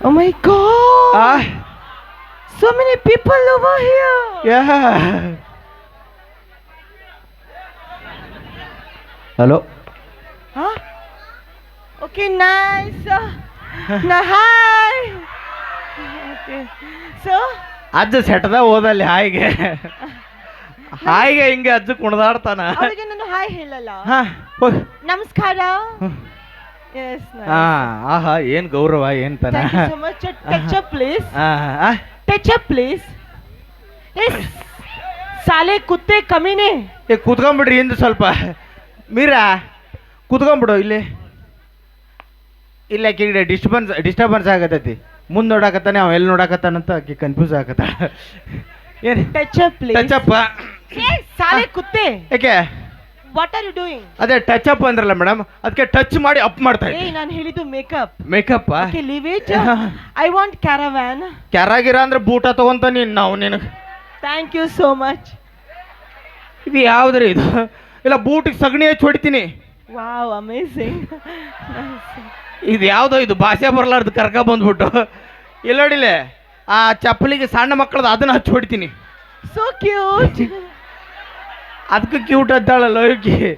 Oh my god! Ah, So many people over here. yeah. Hello. Huh? Okay, nice. now, hi. Okay. So, ಅಜ್ಜ ಸೆಟ್ದ ಓದಲ್ಲಿ ಹಾಯಿಗೆ ಹಾಯಿಗೆ ಹಿಂಗೆ ಅಜ್ಜ ಕುಣದಾಡ್ತಾನ ಅವರಿಗೆ ನಾನು hi ಹೇಳಲ್ಲ ಹಾ ಹೋಗ್ ನಮಸ್ಕಾರ ಹಾ ಆಹಾ ಏನ್ ಗೌರವ ಏನ್ ತನ? Touch up please touch up please ಸಾಲೆ ಕುತ್ತೆ ಕಮ್ಮಿನೇ ಏ ಕುತ್ಕೊಂಬಿಡ್ರಿ ಹಿಂದೆ ಸ್ವಲ್ಪ. ಮೀರಾ ಕುತ್ಕೊಂಬಿಡು ಇಲ್ಲಿ. ಇಲ್ಲ ಆಕಿಗೆ ಡಿಸ್ಟರ್ಬನ್ಸ್ ಡಿಸ್ಟರ್ಬನ್ಸ್ ಆಗತೈತಿ. ಮುಂದೆ ನೋಡಾಕತ್ತಾನೆ ಅವ ಎಲ್ಲಿ ನೋಡಾಕತ್ತಾನಂತ ಆಕೆ ಕನ್ಫ್ಯೂಸ್ ಆಗತ್ತ ಏನು? ಟಚ್ ಅಪ್ ಟಚ್ ಅಪ್ ಸಾಲೆ ಕುತ್ತೆ ಯಾಕೆ ವಾಟ್ ಆರ್ ಯು ಡೂಯಿಂಗ್ ಅದೇ ಟಚ್ ಅಪ್ ಅಂದ್ರಲ್ಲ ಮೇಡಮ್ ಅದಕ್ಕೆ ಟಚ್ ಮಾಡಿ ಅಪ್ ಮಾಡ್ತಾ ಏ ಇದ್ದೆ ನಾನು ಹೇಳಿದ್ದು makeup makeup okay leave it I want caravan ಕ್ಯಾರಾಗಿರ ಅಂದ್ರೆ ಬೂಟ ತಗೊಂತ ನೀನು ನಾವು ನಿನಗೆ. ಥ್ಯಾಂಕ್ ಯು ಸೋ ಮಚ್ ಇದು ಯಾವ್ದ್ರಿ ಇದು? ಇಲ್ಲ ಬೂಟಿಗೆ ಸಗಣಿ ಹಚ್ಚಿ ಹೊಡಿತೀನಿ. ವಾವ್ ಅಮೇಸಿಂಗ್ ಇದು ಯಾವುದೋ ಇದು ಭಾಷೆ ಬರಲಾರ್ದು ಕರ್ಕ ಬಂದ್ಬಿಟ್ಟು. ಇಲ್ಲ ನೋಡಿಲೆ ಆ ಚಪ್ಪಲಿಗೆ ಸಣ್ಣ ಮಕ್ಕಳದು ಅದನ್ನ ಹಚ್ಚಿ ಹೊಡಿತೀನಿ. ಸೋ ಕ್ಯೂಟ್ ಅದಕ್ಕೆ ಕ್ಯೂಟ್ ಅದ್ದಾಳಲ್ಲ ಲೋಕಿ.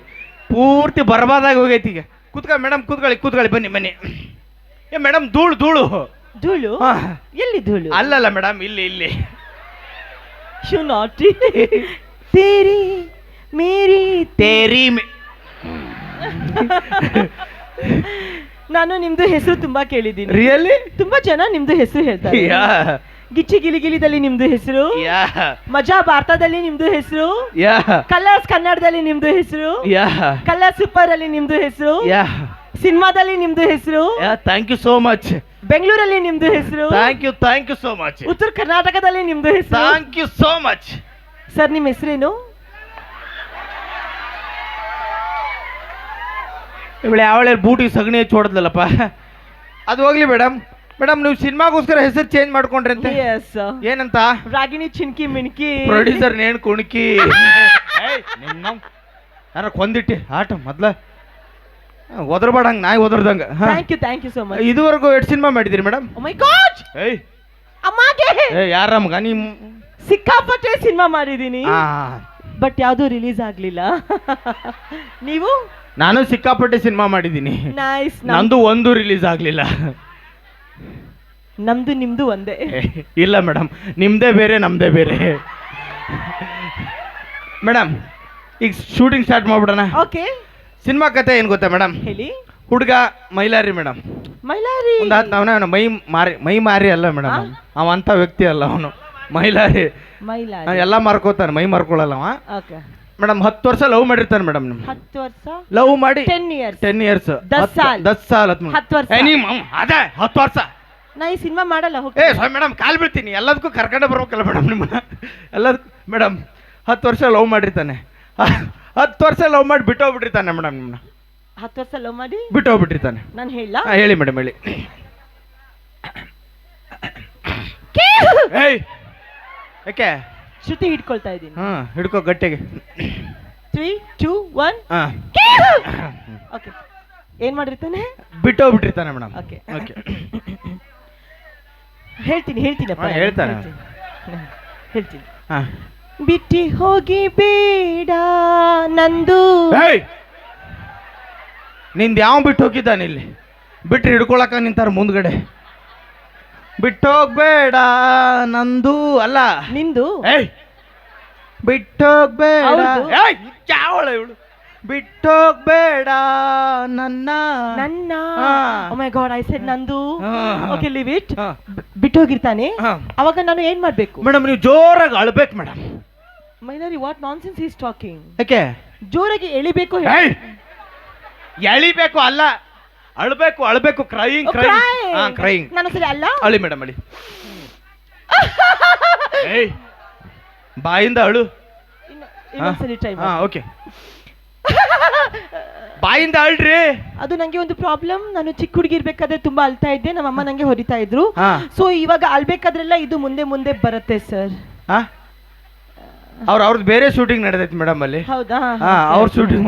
ಪೂರ್ತಿ ಬರ್ಬಾದಾಗಿ ಹೋಗೈತಿ ಈಗ. ಕೂತ್ಕೊಳ್ಳಿ ಮೇಡಮ್ ಕೂತ್ಕೊಳ್ಳಿ ಕೂತ್ಕೊಳ್ಳಿ ಬನ್ನಿ ಬನ್ನಿ. ಏ ಮೇಡಮ್ ಧೂಳು ಧೂಳು. ಧೂಳು? ಹಾ. ಎಲ್ಲಿ ಧೂಳು? ಅಲ್ಲಲ್ಲ ಮೇಡಮ್ ಇಲ್ಲಿ ಇಲ್ಲಿ. ಶು ನಾಟಿ ತೇರಿ ಮೇರಿ ತೇರಿ ಮೆ- ನಾನು ನಿಮ್ದು ಹೆಸರು ತುಂಬಾ ಕೇಳಿದ್ದೀನಿ. ರಿಯಲಿ ತುಂಬಾ ಜನ ನಿಮ್ದು ಹೆಸರು ಹೇಳ್ತಾರೆ. ಯಾ. ಗಿಚ್ಚಿ ಗಿಲಿಗಿಲಿದಲ್ಲಿ ನಿಮ್ದು ಹೆಸರು? ಯಾ. ಮಜಾ ಭಾರತದಲ್ಲಿ ನಿಮ್ದು ಹೆಸರು? ಯಾ. ಕಲರ್ಸ್ ಕನ್ನಡದಲ್ಲಿ ನಿಮ್ದು ಹೆಸರು? ಯಾ. ಕಲರ್ ಸೂಪರ್ ಅಲ್ಲಿ ನಿಮ್ದು ಹೆಸರು? ಯಾ. ಸಿನಿಮಾದಲ್ಲಿ ನಿಮ್ದು ಹೆಸರು? Yeah thank you so much ಬೆಂಗಳೂರಲ್ಲಿ ನಿಮ್ದು ಹೆಸರು? Thank you thank you so much ಉತ್ತರ ಕರ್ನಾಟಕದಲ್ಲಿ ನಿಮ್ದು ಹೆಸರು? Thank you so much sir ನಿಮ್ಮ ಹೆಸರೇನು? ಇವಳೆ ಯಾವಳೆ ಬೂಟಿಗೆ ಸಗಣಿ ಹಚ್ಚಿ ಹೊಡೆದ್ಲಲ್ಲಪ್ಪ ಅದು ಹೋಗ್ಲಿ ಮೇಡಮ್. ಮೇಡಮ್ ನೀವು ಸಿನಿಮಾಗೋಸ್ಕರ ಹೆಸರು ಚೇಂಜ್ ಮಾಡ್ಕೊಂಡ್ರಿ ಅಂತ? ಎಸ್ ಏನಂತ? ರಾಗಿಣಿ ಚಿನ್ಕಿ ಮಿಣ್ಕಿ ಪ್ರೊಡ್ಯೂಸರ್ ನೇಣು ಕುಣಕಿ. ಯಾರ ಕೊಂದಿಟ್ಟಿ. ಆಟ ಮೊದ್ಲ. ಒದರ್ಬೇಡ ಹಂಗೆ ನಾಯಿ ಒದರ್ದಂಗ. Thank you thank you so much ಇದುವರೆಗೂ ಎಷ್ಟು ಸಿನಿಮಾ ಮಾಡಿದಿರಿ ಮೇಡಮ್ ಓ ಮೈ ಗಾಡ್ ಏಯ್. ಅಮ್ಮಗೆ! ಏ ಯಾರ ಮಗ? ನಿಮ್ಮ ಸಿಕ್ಕಾಪಟ್ಟೆ ಸಿನಿಮಾ ಮಾಡಿದೀನಿ ಆ, ಬಟ್ ಯಾವುದು ರಿಲೀಸ್ ಆಗಲಿಲ್ಲ. ನೀವು? ನಾನು ಸಿಕ್ಕಾಪಟ್ಟೆ ಸಿನಿಮಾ ಮಾಡಿದ್ದೀನಿ. ನೈಸ್ ನಂದು ಒಂದು ರಿಲೀಸ್ ಆಗಲಿಲ್ಲ. ನಮ್ದು ನಿಮ್ದು ಒಂದೇ. ಇಲ್ಲ ಮೇಡಮ್ ನಿಮ್ಮದೇ ಬೇರೆ ನಮ್ಮದೇ ಬೇರೆ. ಮೇಡಮ್ ಈಗ ಶೂಟಿಂಗ್ ಸ್ಟಾರ್ಟ್ ಮಾಡ್ಬಿಡೋಣ. ಓಕೆ. ಸಿನಿಮಾ ಕತೆ ಏನು ಗೊತ್ತಾ ಮೇಡಮ್ ಹೇಳಿ. ಹುಡುಗ ಮೈಲಾರಿ ಮೇಡಮ್ ಮೈಲಾರಿ. ಒಂದು ಹತ್ತು ಅವನ ಮೈ ಮಾರಿ ಮೈ ಮಾರಿ ಅಲ್ಲ ಮೇಡಮ್? ಅವ ಅಂತ ವ್ಯಕ್ತಿ ಅಲ್ಲ ಅವನು. ಮೈಲಾರಿ. ಮೈಲಾರಿ. ಎಲ್ಲ ಮಾರ್ಕೋತಾನೆ ಮೈ ಮಾರ್ಕೊಳ್ಳಲ್ಲ ಅವ. ಓಕೆ. ಮೇಡಮ್ ಹತ್ತು ವರ್ಷ ಲವ್ ಮಾಡಿರ್ತಾನೆ ಮೇಡಮ್ ನಿಮ್ ಹತ್ತು ವರ್ಷ? ಲವ್ ಮಾಡಿ ಟೆನ್ ಇಯರ್ಸ್ ಟೆನ್ ಇಯರ್ಸ್ ದಸ್ ಸಾಲ್. ದಸ್ ಸಾಲ್ ಹತ್ತು ಹತ್ತು ವರ್ಷ. ಅದೇ ಹತ್ತು ವರ್ಷ. ನಾ ಈ ಸಿನಿಮಾ ಮಾಡಲ್ಲ ಏ ಹೋಗಿ ಸ್ವಾಮಿ ಮೇಡಮ್ ಕಾಲ್ ಬಿಡ್ತೀನಿ ಎಲ್ಲದಕ್ಕೂ ಕರ್ಕೊಂಡು ಬರ್ಬೇಕಲ್ಲ ಮೇಡಮ್ ನಿಮ್ಮನ್ನ. ಎಲ್ಲದಕ್ಕೂ ಮೇಡಮ್ ಹತ್ತು ವರ್ಷ ಲವ್ ಮಾಡಿರ್ತಾನೆ. ಹತ್ತು ವರ್ಷ ಲವ್ ಮಾಡಿ ಬಿಟ್ಟೋಗ್ಬಿಟ್ಟಿರ್ತಾನೆ ಮೇಡಮ್ ನಿಮ್ಮನ್ನ. ಹತ್ತು ವರ್ಷ ಲವ್ ಮಾಡಿ? ಬಿಟ್ಟೋಗ್ಬಿಟ್ಟಿರ್ತಾನೆ. ನಾನು ಹೇಳ ಹಾಂ ಹೇಳಿ ಮೇಡಮ್ ಹೇಳಿ. ಏಯ್! ಯಾಕೆ? ಶ್ರುತಿ ಹಿಡ್ಕೊಳ್ತಾ ಇದ್ದೀನಿ. ಹಾಂ ಹಿಡ್ಕೋ ಗಟ್ಟಿಗೆ. ತ್ರೀ ಟೂ ಒನ್ ಹಾಂ. ಓಕೆ ಏನ್ ಮಾಡಿರ್ತಾನೆ? ಬಿಟ್ಟೋಗ್ಬಿಟ್ಟಿರ್ತಾನೆ ಮೇಡಮ್ ಓಕೆ ಓಕೆ ಹೇಳ್ತೀನಿ ಹೇಳ್ತೀನಪ್ಪ ಹಾ, ಹೇಳ್ತಾನೆ. ಹೇಳ್ತೀನಿ. ಹೇಳ್ತೀನಿ. ಹಾಂ. ಬಿಟ್ಟಿ ಹೋಗಿ ಬೇಡ ನಂದು. ಏಯ್! ನಿಂದು ಯಾವ ಬಿಟ್ಟು ಹೋಗಿದ್ದಾನೆ ಇಲ್ಲಿ? ಬಿಟ್ಟು ಹಿಡ್ಕೊಳಕ ನಿಂತಾರ ಮುಂದ್ಗಡೆ. ಬಿಟ್ಟೋಗ್ಬೇಡ ನಂದು ಅಲ್ಲ. ನಿಂದು? ಏಯ್! ಬಿಟ್ಟೋಗ್ಬೇಡ. ಅವ್ರ್ದು? ಏಯ್! ಯಾವಳ ಇವಳು. ಬಿಟ್ಟೋಗ್ಬೇಡ ನನ್ನ. ನನ್ನ. ಹಾ. ಮೈ ಗಾಡ್ ಐ ಸೆಡ್ ನಂದು. ಹಾ. Okay leave it. ಬಿಟ್ಟೋಗಿರ್ತಾನೆ. ಹಾ. ಅವಾಗ ನಾನು ಏನ್ ಮಾಡ್ಬೇಕು? ಮೇಡಮ್ ನೀವು ಜೋರಾಗಿ ಅಳ್ಬೇಕು madam. ಮೈನರಿ what nonsense is talking okay ಜೋರಾಗಿ ಎಳಿಬೇಕು ಏಯ್! ಎಳಿಬೇಕು ಅಲ್ಲ ಅಳ್ಬೇಕು ಅಳ್ಬೇಕು ಕ್ರೈಯಿಂಗ್ ಕ್ರೈಯಿಂಗ್ ಹಾ ಕ್ರೈಯಿಂಗ್ ನಾನು ಸರಿ ಅಲ್ಲ? ಅಳಿ ಮೇಡಮ್ ಅಳಿ. ಏಯ್! ಬಾಯಿಂದ ಅಳು. ಇನ್ನು- ಇನ್ನೊಂದ್ಸರಿ ಟ್ರೈ ಹಾ ಓಕೆ ಬಾಯಿಂದ ಅಳ್ರಿ. ಅದು ನಂಗೆ ಒಂದು ಪ್ರಾಬ್ಲಮ್ ನಾನು ಚಿಕ್ಕ ಹುಡುಗಿ ಇರ್ಬೇಕಾದ್ರೆ ತುಂಬಾ ಅಳ್ತಾ ಇದ್ದೆ. ನಮ್ಮ ಅಮ್ಮ ನಂಗೆ ಹೊಡಿತಾ ಇದ್ರು. ಹಾ. ಸೊ ಇವಾಗ ಅಳ್ಬೇಕಾದ್ರೆಲ್ಲ ಇದು ಮುಂದೆ ಮುಂದೆ ಬರುತ್ತೆ ಸರ್ ಹಾ? ಅವ್ರ ಅವ್ರದ್ದು ಬೇರೆ ಶೂಟಿಂಗ್ ನಡೆದೈತಿ ಮೇಡಮ್ ಅಲ್ಲಿ. ಹೌದಾ? ಹಾ ಅವ್ರ ಶೂಟಿಂಗ್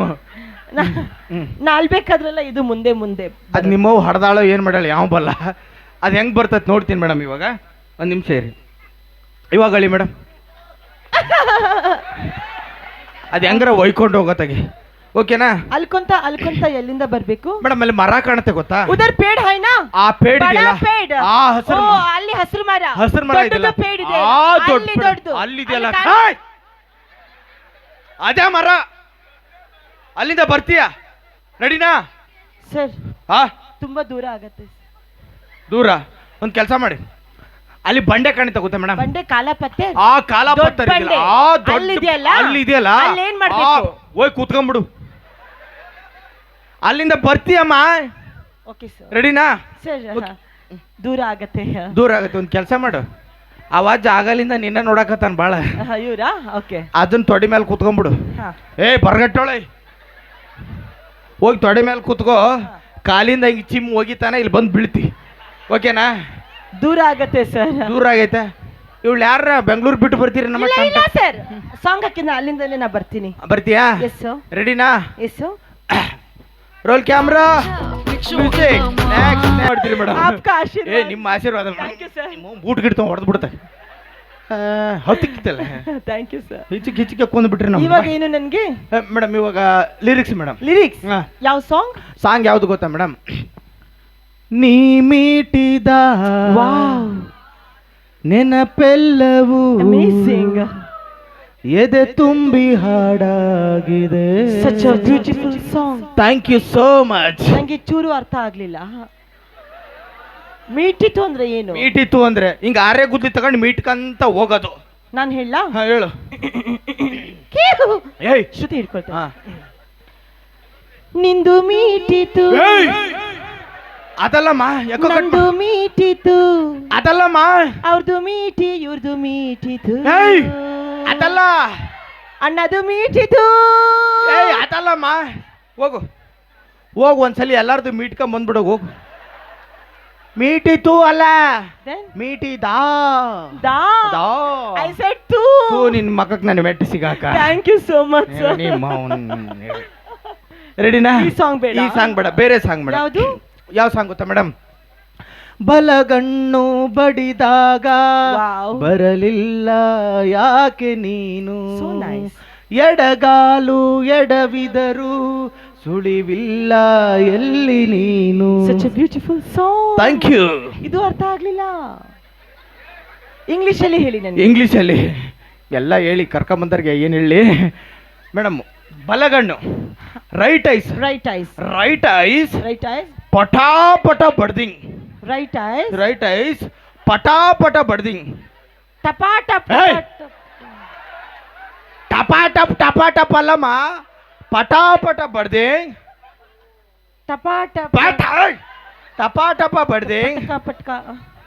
ನಾ ಅಳ್ಬೇಕಾದ್ರೆಲ್ಲ ಇದು ಮುಂದೆ ಮುಂದೆ ಅದು ನಿಮ್ಮವ್ ಹಡದಾಳೋ ಏನು ಮಾಡಲ್ಲ ಯಾವ ಬಲ್ಲ. ಅದು ಹೆಂಗೆ ಬರ್ತೈತೆ ನೋಡ್ತೀನಿ ಮೇಡಮ್ ಇವಾಗ. ಒಂದು ನಿಮಿಷ ಇರಿ. ಇವಾಗ ಹೇಳಿ ಮೇಡಮ್ ಅದು ಹೆಂಗಾರ ಒಯ್ಕೊಂಡು ಹೋಗೋತ್ತಾಗೆ ಓಕೆನಾ? ಅಲ್ಕೊಂತ ಅಲ್ಕೊಂತ ಎಲ್ಲಿಂದ ಬರ್ಬೇಕು? ಮೇಡಮ್ ಅಲ್ಲಿ ಮರ ಕಾಣುತ್ತೆ ಗೊತ್ತಾ? ಉದರ್ ಪೇಡ್ ಹೈನಾ ಆ ಪೇಡ್ ಬಡ ಇದೆಯಲ್ಲ? ಪೇಡ್. ಆ ಹಸಿರು ಓ, ಅಲ್ಲಿ ಹಸಿರು ಮರ. ಹಸಿರು ಮರ ದೊಡ್ಡದು ಇದೆಯಲ್ಲ? ಪೇಡ್ ಇದೆ. ಆ ದೊಡ್ಡ ಅಲ್ಲಿ ಪೇಡ್. ದೊಡ್ಡದು. ಅಲ್ಲಿದೆಯಲ್ಲ ಅಲ್ಲಿ ಇದೆಯಲ್ಲ? ಹಾಯ್! ಅದೇ ಮರ. ಅಲ್ಲಿಂದ ಬರ್ತೀಯ? ನಡಿನಾ ಸರ್ ಹಾ ತುಂಬಾ ದೂರ ಆಗತ್ತೆ. ದೂರ? ಒಂದು ಕೆಲಸ ಮಾಡಿ. ಅಲ್ಲಿ ಬಂಡೆ ಕಾಣುತ್ತೆ ಗೊತ್ತಾ ಮೇಡಮ್? ಬಂಡೆ ಕಾಲ ಪತ್ತೆ? ಆ ಕಾಲ ದೊಡ್ಡ ಅಲ್ಲಿ ಇದೆಯಲ್ಲ. ಆ ದೊಡ್ಡ ಅಲ್ಲಿದೆಯಲ್ಲ? ಅಲ್ಲಿದೆಯಲ್ಲ ಅಲ್ಲಿ ಏನ್ ಮಾಡ್ಬೇಕು? ಹೋಗಿ ಕೂತ್ಕೊಂಡ್ಬಿಡು ಅಲ್ಲಿಂದ ಬರ್ತೀಯಮ್ಮ ಓಕೆ ಸರ್ ರೆಡಿನಾ ಸರ್ ದೂರ ಆಗತ್ತೆ ದೂರ ಆಗತ್ತೆ ಒಂದು ಕೆಲಸ ಮಾಡು. ಅವ ಜಾಗಲಿಂದ ನಿನ್ನ ನೋಡಕತ್ತಾನ ಭಾಳ ಇವರಾ? ಓಕೆ ಅದನ್ನ ತೊಡೆ ಮೇಲೆ ಕೂತ್ಕೊಂಡ್ಬಿಡು. ಏ ಬರ್ಗಟ್ಟೋಳೆ. ಹೋಗಿ ತೊಡೆ ಮೇಲೆ ಕೂತ್ಕೋ. ಕಾಲಿಂದ ಹಿಂಗೆ ಚಿಮ್ ಹೋಗಿತಾನೆ ಇಲ್ಲಿ ಬಂದು ಬೀಳ್ತಿ. ಓಕೆನಾ ದೂರ ಆಗತ್ತೆ ಸರ್ ದೂರ ಆಗೈತೆ. ಇವಳು ಯಾರ ಬೆಂಗಳೂರು ಬಿಟ್ಟು ಬರ್ತೀರಿ ನಮ್ಮ ಸರ್ ಸಾಂಗ್ ಹಾಕಿನ ಅಲ್ಲಿಂದಲೇ ನಾ ಬರ್ತೀನಿ. ಬರ್ತೀಯಾ? ಎಸ್ ರೆಡಿನಾ yes roll camera music next ಮಾಡ್ತೀರಿ ಮೇಡಮ್. ಆಶೀರ್ವಾದ. ಏ ನಿಮ್ಮ ಆಶೀರ್ವಾದ Thank you, sir. ಬೂಟ್ ಗಿಡ್ತ ಹೊಡೆದು ಬಿಡುತ್ತೆ ಹೊತ್ತಿಕ್ಕಿತ್ತಲ್ಲ. ಥ್ಯಾಂಕ್ ಯು ಸರ್ ಹಿಚಿಕ್ ಹಿಚಿಕೆ ಕೊಂದು ಬಿಟ್ರಿ ನಮ್ಮ ಇವಾಗ ಏನು ನನಗೆ? ಮೇಡಮ್ ಇವಾಗ ಲಿರಿಕ್ಸ್ ಮೇಡಮ್. ಲಿರಿಕ್ಸ್ ಹಾ. ಯಾವ ಸಾಂಗ್ ಸಾಂಗ್ ಯಾವ್ದು ಗೊತ್ತಾ ಮೇಡಮ್? ನೀ ಮೀಟಿದ ನೆನಪೆಲ್ಲವೂ ಅಮೇಸಿಂಗ್ ಎದೆ ತುಂಬಿ ಹಾಡಾಗಿದೆ. Such a beautiful song thank you so much ನಂಗೆ ಚೂರು ಅರ್ಥ ಆಗ್ಲಿಲ್ಲ. ಮೀಟಿತು ಅಂದ್ರೆ ಏನು? ಮೀಟಿತ್ತು ಅಂದ್ರೆ ಹಿಂಗ ಆರೆ ಗುದ್ದಿ ತಗೊಂಡು ಮೀಟ್ಕಂತ ಹೋಗೋದು. ನಾನು ಹೇಳ? ಹಾ ಹೇಳು. ಏಯ್. ಶ್ರುತಿ ಹಿಡ್ಕೊಳ್ತೇನೆ. ಹಾ. ನಿಂದು ಮೀಟಿತು ಏಯ್! ಅದಲ್ಲಮ್ಮ ಯಾಕೋ ಕಟ್ ನಂದು ಮೀಟಿತು ಅದಲ್ಲಮ್ಮ ಅವ್ರದ್ದು ಮೀಟಿ ಇವ್ರದು ಮೀಟಿತು ಏಯ್! ಅದಲ್ಲ. ಅಣ್ಣದು ಮೀಟಿತು. ಏಯ್ ಅದಲ್ಲಮ್ಮ. ಹೋಗು. ಹೋಗು ಒಂದ್ಸಲಿ ಎಲ್ಲಾರ್ದು ಮೀಟ್ಕೊಂಡ್ ಬಂದ್ಬಿಡು ಹೋಗು. ಮೀಟಿತು ಅಲ್ಲ. ಮೀಟಿ ದಾ ದಾ. ದಾ. ಐ ಸೆಡ್ ಟು ತೂ ನಿನ್ನ ಮಕ್ಕಕ್ಕೆ ನಾನು ಮೆಟ್ಟಿ ಸಿಗಾಕ. ಥ್ಯಾಂಕ್ ಯು ಸೋ ಮಚ್ ರೆಡಿನಾ ಈ ಸಾಂಗ್ ಬೇಡ. ಈ ಸಾಂಗ್ ಬೇಡ. ಬೇರೆ ಸಾಂಗ್ ಬೇಡ ಯಾವುದು? ಯಾವ ಸಾಂಗ್ ಗೊತ್ತಾ ಮೇಡಮ್ ಬಲಗಣ್ಣು ಬಡಿದಾಗ ಬರಲಿಲ್ಲ ಯಾಕೆ ನೀನು. ಎಡಗಾಲು ಎಡವಿದರು ಸುಳಿವಿಲ್ಲ ಎಲ್ಲಿ ನೀನು? Such beautiful song thank you ಇದು ಅರ್ಥ ಆಗ್ಲಿಲ್ಲ. ಇಂಗ್ಲಿಷ್ ಅಲ್ಲಿ ಹೇಳಿ ನನಗೆ ಇಂಗ್ಲಿಷ್ ಅಲ್ಲಿ. ಎಲ್ಲ ಹೇಳಿ ಕರ್ಕೊಂಬಂದರ್ಗೆ ಏನು ಹೇಳಿ? Madam ಬಲಗಣ್ಣು. Right eyes right eyes right eyes right eyes ಪಟಾ ಪಟ ಬಡ್ದಿಂಗ್ ರೈಟ್ ಐಸ್ ರೈಟ್ ಐಸ್ ಪಟಾಪಟ ಬಡ್ದಿಂಗ್ ಟಪಾ ಟಪ್ Hey! ಟಪಾಟಪ್ ಟಪಾಟಪ್ ಅಲ್ಲಮ್ಮ ಪಟಾಪಟ ಬಡ್ದಿಂಗ್ ಟಪಾ ಟಪ್ ಪಟ ಟಪಾಟಪ ಬಡ್ದಿಂಗ್ ಪಟ್ಕ ಪಟ್ಕ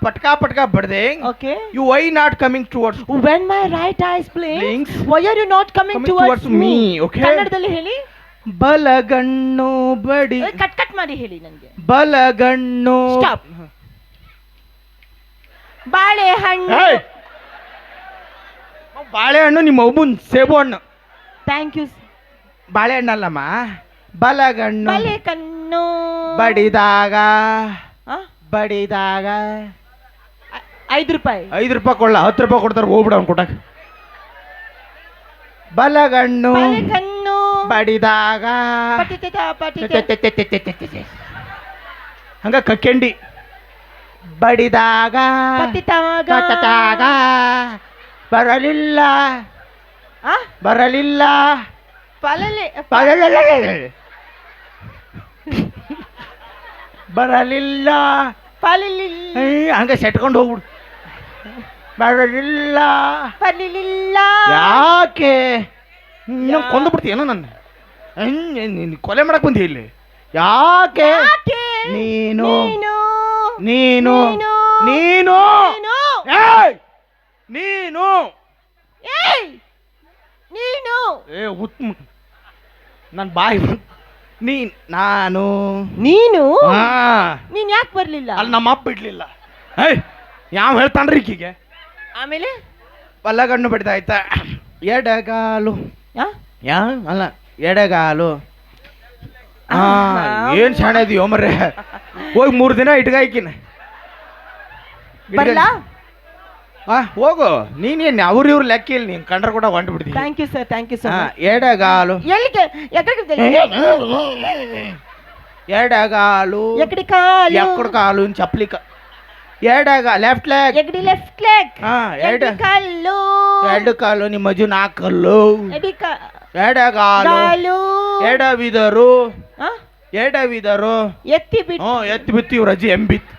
ಪಟ್ಕಾ ಪಟ್ಕಾ ಬಡ್ದಿಂಗ್ okay you why not coming towards when my right eyes blinks Blinks. why are you not coming, Coming towards, towards me, me, okay? ಕನ್ನಡದಲ್ಲಿ ಹೇಳಿ ಬಲಗಣ್ಣು ಬಡಿ cut cut ಮಾಡಿ ಹೇಳಿ ನನಗೆ. ಬಲಗಣ್ಣು. ಬಾಳೆಹಣ್ಣು! ಬಾಳೆಹಣ್ಣು ನಿಮ್ಮ ಒಬ್ಬನ್ ಸೇಬು ಹಣ್ಣು. ಥ್ಯಾಂಕ್ ಯು ಬಾಳೆಹಣ್ಣಲ್ಲಮ್ಮ ಬಲಗಣ್ಣು ಬಲೆ ಕಣ್ಣು ಬಡಿದಾಗ. ಆ? ಬಡಿದಾಗ. ಐದು ರೂಪಾಯಿ. ಐದು ರೂಪಾಯಿ ಕೊಳ್ಳ ಹತ್ತು ರೂಪಾಯಿ ಕೊಡ್ತಾರೆ ಹೋಗ್ಬಿಡ ಅವ್ನು ಕೊಟ್ಟಾಗ ಬಲಗಣ್ಣು. ಬಲೆ ಕಣ್ಣು ಬಡಿದಾಗ. ಹಂಗ ಕಕ್ಕಂಡಿ. ಬಡಿದಾಗ. ಕಟ್ಟಾಗ ಕಟ್ಟದಾಗ ಬರಲಿಲ್ಲ? ಬರಲಿಲ್ಲ. ಪಲಲೆ. ಬರಲಿಲ್ಲ. ಬರಲಿಲ್ಲ. ಹಂಗ ಸೆಟ್ಕೊಂಡು ಹೋಗ್ಬಿಡು. ಬರಲಿಲ್ಲ. ಪಲಿಲಿಲ್ಲ. ಯಾಕೆ? ನೀನು ಕೊಂದು ಬಿಡ್ತೀಯೇನೋ ನನ್ನ. ನೀನು ಕೊಲೆ ಮಾಡಕ್ ಬಂದಿ ಇಲ್ಲಿ. ಯಾಕೆ? ನೀನು. ನೀನು. ನೀನು. ನೀನು. ನೀನು. ನೀನು. ಏಯ್! ನೀನು. ನೀನು. ಏ ಉತ್ಮ ನನ್ನ ಬಾಯಿ ನೀ ನಾನು. ನೀನು? ಹಾ. ನೀನ್ ಯಾಕೆ ಬರ್ಲಿಲ್ಲ? ಅಲ್ಲಿ ನಮ್ಮ ಅಪ್ಪ ಇಡ್ಲಿಲ್ಲ. ಏಯ್ ಯಾವ ಹೇಳ್ತಾನ್ರಿ ಈಕಿಗೆ ಆಮೇಲೆ? ಬಲ್ಲಗಣ್ಣು ಬಿಡ್ದಾಯ್ತಾ? ಎಡಗಾಲು. ಆ? ಯಾ ಅಲ್ಲ ಎಡಗಾಲು ಹಾ ಏನ್ ಶಾಣೆ ಇದೀಯೋ ಮರ್ರೆ ಹೋಗಿ ಮೂರ್ ದಿನ ಇಟ್ಕಾಯ್ಕಿನ ಬರ್ಲಾ ಹಾ ಹೋಗು ನೀನೇನ್ ಅವ್ರ ಇವ್ರ ಲೆಕ್ಕ ಇಲ್ಲ ನೀನ್ ಕಂಡ್ರ ಕೂಡ ಹೊಂಟ್ ಬಿಡ್ತೀನಿ thank you sir thank you so ಹಾ ಮಚ್ ಎಡಗಾಲು ಎಲ್ಲಿಗೆ ಎಕಡೆ ಎಡಗಾಲು ಎಕಡೆ ಕಾಲು ಎಕ್ಕಡ ಕಾಲು ಎಡಗ ಲೆಫ್ಟ್ ಲೆಗ್ ಎಗ್ಡಿ ಲೆಫ್ಟ್ ಲೆಗ್ ಹಾ ಎಕಡೆ ಕಾಲು. ಎರಡು ಕಾಲು ನಿಮ್ಮ ಅಜ್ಜು ನಾಲ್ಕು ಕಲ್ಲು. ಎಡಗಾಲು ಎಡವಿದರು? ಎಡವಿದರು ಎತ್ತಿ ಬಿಟ್ಟು ಹ್ಞೂ ಎತ್ತಿ ಬಿತ್ತು ಇವ್ರ ಅಜ್ಜಿ ಎಂಬಿತ್.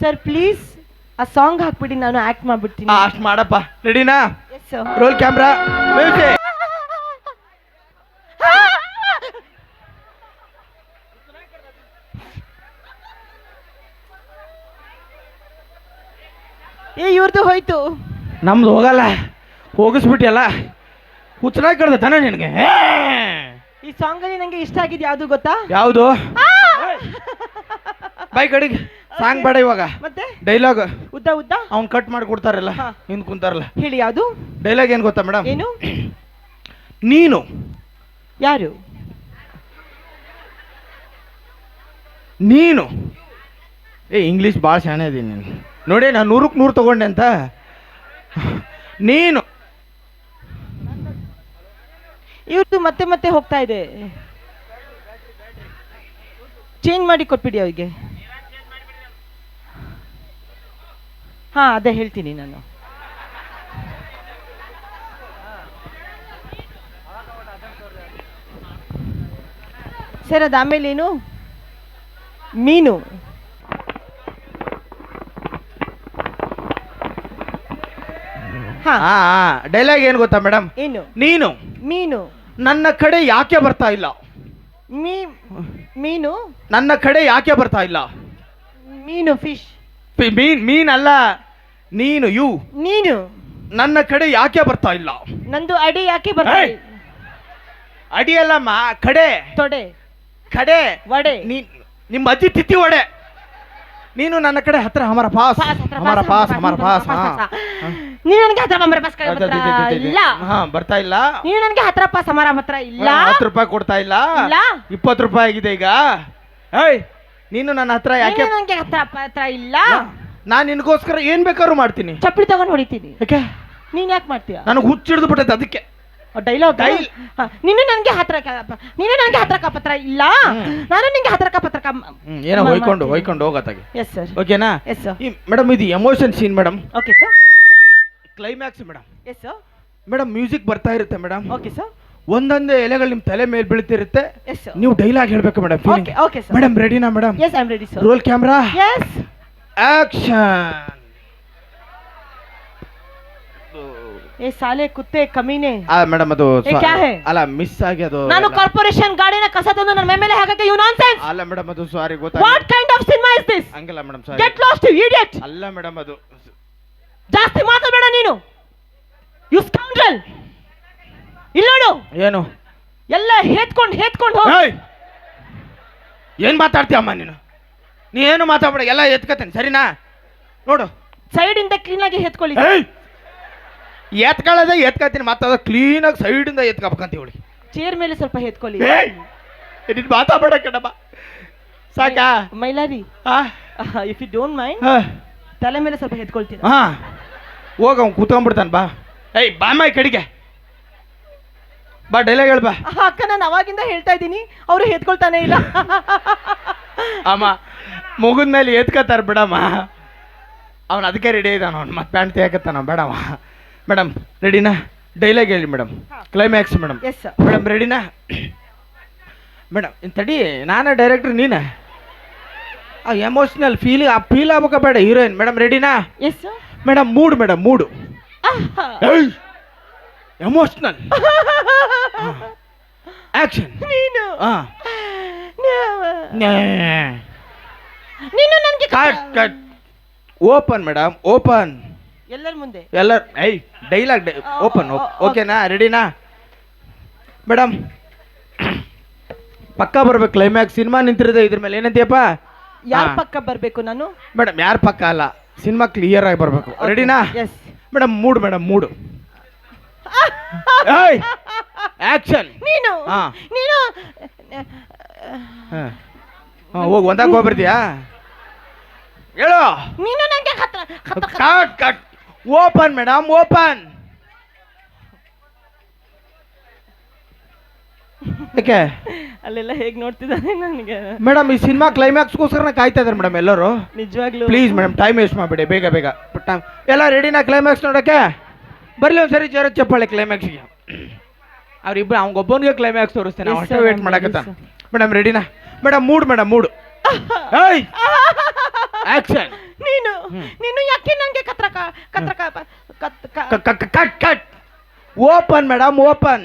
ಸರ್ ಪ್ಲೀಸ್ ಆ ಸಾಂಗ್ ಹಾಕ್ಬಿಡಿ ನಾನು ಆಕ್ಟ್ ಮಾಡ್ಬಿಡ್ತೀನಿ. ಅಷ್ಟು ಮಾಡಪ್ಪ. ರೆಡಿನಾ ರೋಲ್ ಕ್ಯಾಮ್ರಾ ಮ್ಯೂಸಿಕ್ ಏ ಇವ್ರದ್ದು ಹೋಯ್ತು. ನಮ್ದು ಹೋಗಲ್ಲ. ಹೋಗಿಸ್ಬಿಟ್ಟಿಯಲ್ಲ. ಹುಚ್ಚನ ಕಡ್ದ ತಾನೆ ನಿನಗೆ? ಈ ಸಾಂಗ್ ಅಲ್ಲಿ ನಂಗೆ ಇಷ್ಟ ಆಗಿದ್ ಯಾವ್ದು ಗೊತ್ತಾ? ಯಾವುದು? ಬೈ ಕಡೆಗೆ ಸಾಂಗ್ ಬೇಡ ಇವಾಗ. ಮತ್ತೆ? ಡೈಲಾಗ್ ಉದ್ದ ಉದ್ದ? ಅವ್ನ್ ಕಟ್ ಮಾಡಿ ಕೊಡ್ತಾರಲ್ಲ ಹಾ. ಹಿಂದ್ ಕುಂತಾರಲ್ಲ. ಹೇಳಿ ಯಾವ್ದು? ಡೈಲಾಗ್ ಏನು ಗೊತ್ತಾ ಮೇಡಮ್ ಏನು? ನೀನು. ಯಾರು? ನೀನು. ಏ ಇಂಗ್ಲೀಷ್ ಭಾಳ ಶಾಣೆ ನೀನು. ನೋಡಿ, ನಾನು ನೂರಕ್ಕೆ ನೂರು ತಗೊಂಡೆ ಅಂತ. ನೀನು. ಇವ್ರದ್ದು ಮತ್ತೆ ಮತ್ತೆ ಹೋಗ್ತಾ ಇದೆ. ಚೇಂಜ್ ಮಾಡಿ ಕೊಟ್ಬಿಡಿ ಅವರಿಗೆ. ಹಾ, ಅದೇ ಹೇಳ್ತೀನಿ ನಾನು. ಸರ್ ಅದು ಆಮೇಲೆ ಏನು? ಮೀನು. ಹಾ. ಡೈಲಾಗ್ ಏನು ಗೊತ್ತಾ ಮೇಡಮ್ ಏನು? ನೀನು. ಮೀನು. ನನ್ನ ಕಡೆ ಯಾಕೆ ಬರ್ತಾ ಇಲ್ಲ? ಮೀ ಮೀನು? ನನ್ನ ಕಡೆ ಯಾಕೆ ಬರ್ತಾ ಇಲ್ಲ? ಮೀನು ಫಿಶ್ ಮೀನ್ ಮೀನ್ ಮೀನಲ್ಲ ನೀನು ಯು ನೀನು. ನನ್ನ ಕಡೆ ಯಾಕೆ ಬರ್ತಾ ಇಲ್ಲ? ನಂದು ಅಡಿ ಯಾಕೆ ಬರ್ತಾ ಅಡಿ ಅಲ್ಲಮ್ಮ ಕಡೆ. ತೊಡೆ. ಕಡೆ. ವಡೆ. ನೀ ನಿಮ್ಮ ಅಜ್ಜಿ ತಿತ್ತಿ ಒಡೆ ನೀನು ನನ್ನ ಕಡೆ ಹತ್ರ ಹಮಾರ ಪಾಸ್. ಪಾಸ್ ಹತ್ರ ಹಮಾರ ಪಾಸ್, ಪಾಸ್ ಹಮಾರ ಪಾಸ್, ಹಾ. ಪಾಸ್. ನೀನು ನನಗೆ ಹತ್ರ ಬಂದ್ರೆ ಇಲ್ಲ. ಹಾ ಬರ್ತಾ ಇಲ್ಲ. ನೀನು ನನಗೆ ಹತ್ರಪ್ಪ ಹಮಾರ ಹತ್ರ ಇಲ್ಲ. ಹತ್ತು ರೂಪಾಯಿ ಕೊಡ್ತಾ ಇಲ್ಲ. ಇಲ್ಲ. ಇಪ್ಪತ್ತು ರೂಪಾಯಿ ಆಗಿದೆ ಈಗ. ಏಯ್ ನೀನು ನನ್ನ ಹತ್ರ ಯಾಕೆ ನೀನು ನನಗೆ ಹತ್ರ ಹತ್ರ ಇಲ್ಲ. ನಾನು ನಿನಗೋಸ್ಕರ ಏನ್ ಬೇಕಾದ್ರು ಮಾಡ್ತೀನಿ. ಚಪ್ಪಲಿ ತಗೊಂಡು ಹೊಡಿತೀನಿ. ಯಾಕೆ? ನೀನ್ ಯಾಕೆ ಮಾಡ್ತೀಯ? ನನಗೆ ಹುಚ್ಚಿಡ್ದು ಬಿಟ್ಟೈತೆ ಅದಕ್ಕೆ. ಡೈಲಾಗ್ ಡೈಲ್- ನೀನು ನನಗೆ ಹತ್ರ ನೀನು ನನಗೆ ಹತ್ರ ಕಪತ್ರ ಇಲ್ಲ. ನಾನು ನಿಂಗೆ ಹತ್ರ ಕಪತ್ರ ಏನೋ ಹೊಯ್ಕೊಂಡು ಹೊಯ್ಕೊಂಡು ಹೋಗತ್ತಾಗೆ ಎಸ್ ಸರ್ ಓಕೆನಾ ಎಸ್ ಸರ್ ಮೇಡಮ್ ಇದು emotion scene madam okay sir climax madam yes sir madam music ಬರ್ತಾ ಇರುತ್ತೆ ಮೇಡಮ್ ಓಕೆ ಸರ್ ಒಂದೊಂದೇ ಎಲೆಗಳು ನಿಮ್ಮ ತಲೆ ಮೇಲೆ ಬೀಳ್ತಿರುತ್ತೆ. ಎಸ್ ಸರ್ ನೀವು ಡೈಲಾಗ್ ಹೇಳ್ಬೇಕು madam okay okay sir madam ರೆಡಿನಾ madam yes I am ready sir roll camera yes action ಏ ಸಾಲೆ ಕುತ್ತೆ ಕಮೀನೆ. ಆ ಮೇಡಮ್ ಅದು ಏ, ಸ್ವ- ಕ್ಯಾ ಹೈ? ಅಲ್ಲ ಮಿಸ್ ಆಗಿ ಅದು ನಾನು ಕಾರ್ಪೊರೇಷನ್ ಗಾಡಿನ ಕಸ ತಂದು ನನ್ನ ಮೇಲೆ ಹಾಕಕ್ಕೆ ಯು ನಾನ್ಸೆನ್ಸ್ ಅಲ್ಲ ಮೇಡಮ್ ಅದು sorry what kind of cinema is this ಹಂಗಲ್ಲ madam sorry get lost you idiot ಅಲ್ಲ ಮೇಡಮ್ ಅದು ಜಾಸ್ತಿ ಮಾತಾಡಬೇಡ ನೀನು. ಯು ಸ್ಕೌಂಡ್ರಲ್ ಇಲ್ಲ ನೋಡು. ಏನು? ಎಲ್ಲ ಹೇತ್ಕೊಂಡು ಹೇತ್ಕೊಂಡು ಹೋಗ್. ಏಯ್! ಮಾತಾಡ್ತೀಯ ಮಾತಾಡ್ತೀಯಮ್ಮ ನೀನು? ನೀ ಏನು ಮಾತಾಡ್ಬೇಡ ಎಲ್ಲ ಎತ್ಕತ್ತೇನೆ ಸರಿನಾ? ನೋಡು. ಸೈಡ್ ಇಂದ ಕ್ಲೀನ್ ಆಗಿ ಹೇತ್ಕೊಳ್ಳಿ. ಏಯ್! ಎತ್ಕೊಳ್ಳೋದೇ ಎತ್ಕತ್ತೀನಿ ಮಾತಾಡೋದು ಕ್ಲೀನಾಗಿ ಸೈಡಿಂದ ಎತ್ಕೋಬೇಕಂತ ಹೇಳಿ. ಚೇರ್ ಮೇಲೆ ಸ್ವಲ್ಪ ಹೇತ್ಕೊಳ್ಳಿ. ನೀನು ಮಾತಾಡಬೇಡ ಕಣಮ್ಮ ಸಾಕಾ? ಮೈಲಾರಿ ಆ? ಇಫ್ ಯು ಡೋಂಟ್ ಮೈಂಡ್ ಹಾ ತಲೆ ಮೇಲೆ ಸ್ವಲ್ಪ ಹೇತ್ಕೊಳ್ತೀನಿ. ಹಾ. ಹೋಗ ಅವ್ನು ಕೂತ್ಕೊಂಡ್ಬಿಡ್ತಾನೆ ಬಾ. ಏಯ್ ಬಾಮ್ಮ ಕಡಿಗೆ. ಬಾ ಡೈಲಾಗ್ ಹೇಳ್ಬಾ ಅಕ್ಕ ನಾನು ಅವಾಗಿಂದ ಹೇಳ್ತಾ ಇದ್ದೀನಿ. ಅವರು ಎತ್ಕೊಳ್ತಾನೆ ಇಲ್ಲ. ಅಮ್ಮ ಮುಗಿದ ಮೇಲೆ ಎತ್ಕೋತಾರ ಬಿಡಮ್ಮ. ಅವನು ಅದಕ್ಕೆ ರೆಡಿ ಇದ್ದಾನ ಅವ್ನು. ಮತ್ತೆ ಪ್ಯಾಂಟ್ ತೆಗತ್ತಾನ ಬೇಡಮ್ಮ. ಮೇಡಮ್ ರೆಡಿನಾ ಡೈಲಾಗ್ ಹೇಳಿ ಮೇಡಮ್. Climax madam. ಮೇಡಮ್ ರೆಡಿನಾ ಮೇಡಮ್ ಇನ್ ತಡಿ ನಾನೇ ಡೈರೆಕ್ಟ್ರ್ ನೀನು? ಆ ಎಮೋಷ್ನಲ್ ಫೀಲ್ ಆ ಫೀಲ್ ಆಗ್ಬೇಕ ಬೇಡ ಹೀರೋಯಿನ್ ಮೇಡಮ್ ರೆಡಿನಾ yes sir madam mood madam mood. Emotional action ನೀನು. ಹಾಂ ನೀನು ನನಗೆ cut cut open madam open ಎಲ್ಲರ ಮುಂದೆ. ಎಲ್ಲರ ಐ ಡೈಲಾಗ್ ಓಪನ್ ಓಕೆನಾ ರೆಡಿನಾ ಮೇಡಮ್ ಪಕ್ಕ ಬರ್ಬೇಕು ಕ್ಲೈಮ್ಯಾಕ್ಸ್ ಸಿನಿಮಾ ನಿಂತಿರೋದು ಇದ್ರ ಮೇಲೆ. ಏನಂತೀಯಪ್ಪ? ಯಾರ. ಪಕ್ಕ ಬರಬೇಕು ನಾನು? ಮೇಡಮ್ ಯಾರು ಪಕ್ಕ ಅಲ್ಲ? ಸಿನಿಮಾ ಕ್ಲಿಯರ್ ಆಗಿ ಬರಬೇಕು. ರೆಡಿನಾ yes madam mood madam mood action ನೀನು? ಹಾ. ನೀನು ಹಾಂ. ಹೋಗಿ ಒಂದಾಗ ಹೋಗ್ಬಿಡ್ತೀಯಾ? ಹೇಳು. ನೀನು ನನಗೆ ಹತ್ರ ಹತ್ರ cut cut open madam open ಯಾಕೆ? ಅಲ್ಲೆಲ್ಲ ಹೇಗ್ ನೋಡ್ತಿದ್ದಾನೆ ನನಗೆ? ಮೇಡಮ್ ಈ ಸಿನಿಮಾ ಕ್ಲೈಮ್ಯಾಕ್ಸ್ಗೋಸ್ಕರ ಕಾಯ್ತಾ ಇದ್ದಾರೆ ಮೇಡಮ್ ಎಲ್ಲರೂ. ನಿಜವಾಗ್ಲೂ? ಪ್ಲೀಸ್ ಮೇಡಮ್ ಟೈಮ್ ವೇಸ್ಟ್ ಮಾಡಬೇಡಿ ಬೇಗ ಬೇಗ. ಟೈಮ್ ಎಲ್ಲ ರೆಡಿನಾ ಕ್ಲೈಮ್ಯಾಕ್ಸ್ ನೋಡೋಕ್ಕೆ ಬರಲಿ ಒಂದ್ಸರಿ ಜೋರ ಚಪ್ಪಾಳೆ ಕ್ಲೈಮ್ಯಾಕ್ಸ್ಗೆ ಅವ್ರಿಬ್ರು ಅವ್ಗೊಬ್ಬನಿಗೆ ಕ್ಲೈಮ್ಯಾಕ್ಸ್ ತೋರಿಸ್ತೇನೆ Yes, ಅಷ್ಟೇ sir, ವೇಟ್ ಮಾಡಕತ್ತ. ಮೇಡಮ್ ರೆಡಿನಾ ಮೇಡಮ್ ಮೂಡ್ ಮೇಡಮ್ ಮೂಡ್. ಏಯ್! ಆಕ್ಷನ್ ನೀನು. ನೀನು ಯಾಕೆ ನನಗೆ ಕತ್ರಕ ಕತ್ರಕ ಕತ್ cut cut open madam open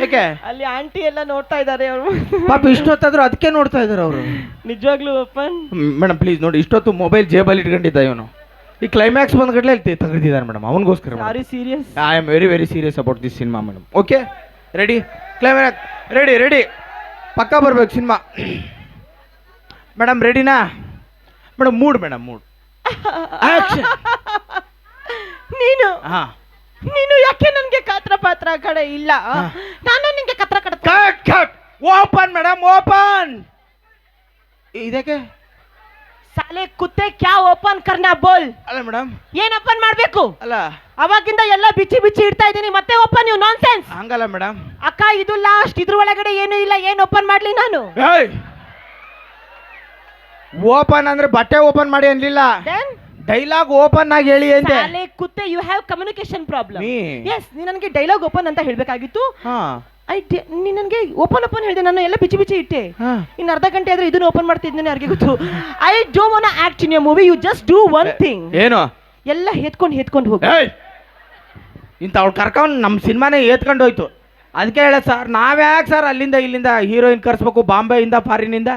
ಯಾಕೆ ಅಲ್ಲಿ ಆಂಟಿ ಎಲ್ಲ ನೋಡ್ತಾ ಇದ್ದಾರೆ ಅವರು. ಪಾಪ ಇಷ್ಟೊತ್ತಾದ್ರೂ ಅದಕ್ಕೆ ನೋಡ್ತಾ ಇದ್ದಾರೆ ಅವರು. ನಿಜವಾಗ್ಲೂ ಓಪನ್ ಮೇಡಮ್ ಪ್ಲೀಸ್ ನೋಡಿ ಇಷ್ಟೊತ್ತು ಮೊಬೈಲ್ ಜೇಬಲ್ಲಿ ಇಟ್ಕೊಂಡಿದ್ದ ಇವನು. ಈ ಕ್ಲೈಮ್ಯಾಕ್ಸ್ ಬಂದ್ಗಡ್ಲೆ ತೆಗೆದಿದ್ದಾರೆ madam ಅವನಿಗೋಸ್ಕರ sorry serious I am very very serious about this cinema madam okay ready climax ready ready ಪಕ್ಕ ಬರ್ಬೇಕು ಸಿನಿಮಾ ಮೇಡಮ್ ರೆಡಿನಾ madam mood madam mood. Action ನೀನು? ಹಾಂ. ನೀನು ಯಾಕೆ ನನಗೆ ಕಾತ್ರ ಪಾತ್ರ ಆ ಕಡೆ ಇಲ್ಲ? ನಾನು ನಿಂಗೆ ಕತ್ರ ಕಡ cut cut open madam open ಇದಕ್ಕೆ? ಸಾಲೆ ಕುತ್ತೆ ಕ್ಯಾ ಓಪನ್ ಕರ್ನ ಬೋಲ್? ಅಲ್ಲ ಮೇಡಮ್ ಏನ್ ಓಪನ್ ಮಾಡ್ಬೇಕು? ಅಲ್ಲ. ಅವಾಗಿಂದ ಎಲ್ಲ ಬಿಚ್ಚಿ ಬಿಚ್ಚಿ ಇಡ್ತಾ ಇದ್ದೀನಿ. ಮತ್ತೆ ಓಪನ್ ನೀವು ನಾನ್ ಸೆನ್ಸ್ ಹಂಗಲ್ಲ ಮೇಡಮ್ ಅಕ್ಕ ಇದು ಲಾಸ್ಟ್ ಇದ್ರ ಒಳಗಡೆ ಏನು ಇಲ್ಲ. ಏನ್ ಓಪನ್ ಮಾಡ್ಲಿ ನಾನು? ಓಪನ್ ಅಂದ್ರೆ ಬಟ್ಟೆ ಓಪನ್ ಮಾಡಿ ಅನ್ಲಿಲ್ಲ. ಡೈಲಾಗ್ ಓಪನ್ ಆಗಿ ಹೇಳಿ ಅಂದೆ. ಅಲ್ಲಿ ಕುತ್ತೆ you have communication problem? Yes ನೀ ನನಗೆ ಡೈಲಾಗ್ ಓಪನ್ ಅಂತ ಹೇಳಬೇಕಾಗಿತ್ತು. ಹಾ. ಐ ನೀ ನನಗೆ ಓಪನ್ ಓಪನ್ ಹೇಳಿದೆ ನಾನು ಎಲ್ಲ ಬಿಚ್ಚಿ ಬಿಚ್ಚಿ ಇಟ್ಟೆ. ಹಾ. ಇನ್ನು ಅರ್ಧ ಗಂಟೆ ಆದ್ರೆ ಇದನ್ನ ಓಪನ್ ಮಾಡ್ತಿದ್ದೀನಿ ಯಾರಿಗೆ ಗೊತ್ತು. I don't want act in your movie you just do one thing ಏನು? ಎಲ್ಲ ಹೆತ್ಕೊಂಡು ಹೆತ್ಕೊಂಡು ಹೋಗಿ. ಇಂತ ಇಂಥ ಅವ್ಳು ಕರ್ಕೊಂಡು ನಮ್ಮ ಸಿನಿಮಾನೇ ಏತ್ಕೊಂಡು ಹೋಯ್ತು. ಅದಕ್ಕೆ ಹೇಳ ಸರ್ ನಾವ್ಯಾಕೆ ಸರ್ ಅಲ್ಲಿಂದ ಇಲ್ಲಿಂದ ಹೀರೋಯಿನ್ ಕರ್ಸ್ಬೇಕು ಬಾಂಬೆಯಿಂದ ಫಾರಿನಿಂದ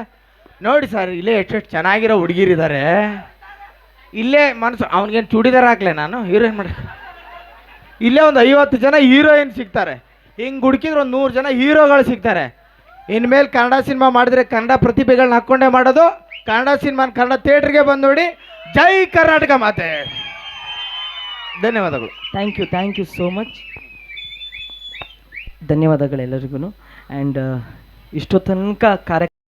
ನೋಡಿ ಸರ್ ಇಲ್ಲೇ ಎಷ್ಟೆಷ್ಟು ಚೆನ್ನಾಗಿರೋ ಹುಡುಗಿರಿದ್ದಾರೆ ಇಲ್ಲೇ ಮನಸ್ಸು, ಅವ್ನಿಗೇನು ಚೂಡಿದಾರ ಹಾಕ್ಲೆ ನಾನು? ಹೀರೋಯಿನ್ ಮಾಡಿ ಇಲ್ಲೇ ಒಂದು ಐವತ್ತು ಜನ ಹೀರೋಯಿನ್ ಸಿಗ್ತಾರೆ. ಹಿಂಗೆ ಹುಡುಕಿದ್ರೆ ಒಂದು ನೂರು ಜನ ಹೀರೋಗಳು ಸಿಗ್ತಾರೆ. ಇನ್ಮೇಲೆ ಕನ್ನಡ ಸಿನಿಮಾ ಮಾಡಿದ್ರೆ ಕನ್ನಡ ಪ್ರತಿಭೆಗಳನ್ನ ಹಾಕ್ಕೊಂಡೇ ಮಾಡೋದು. ಕನ್ನಡ ಸಿನಿಮಾ ಕನ್ನಡ ಥಿಯೇಟ್ರಿಗೆ ಬಂದು ನೋಡಿ. ಜೈ ಕರ್ನಾಟಕ ಮಾತೆ. ಧನ್ಯವಾದಗಳು. Thank you thank you so much. ಧನ್ಯವಾದಗಳು ಎಲ್ಲರಿಗೂ ಆ್ಯಂಡ್ ಇಷ್ಟೊತ್ತನಕ ತನಕ ಕಾರ್ಯ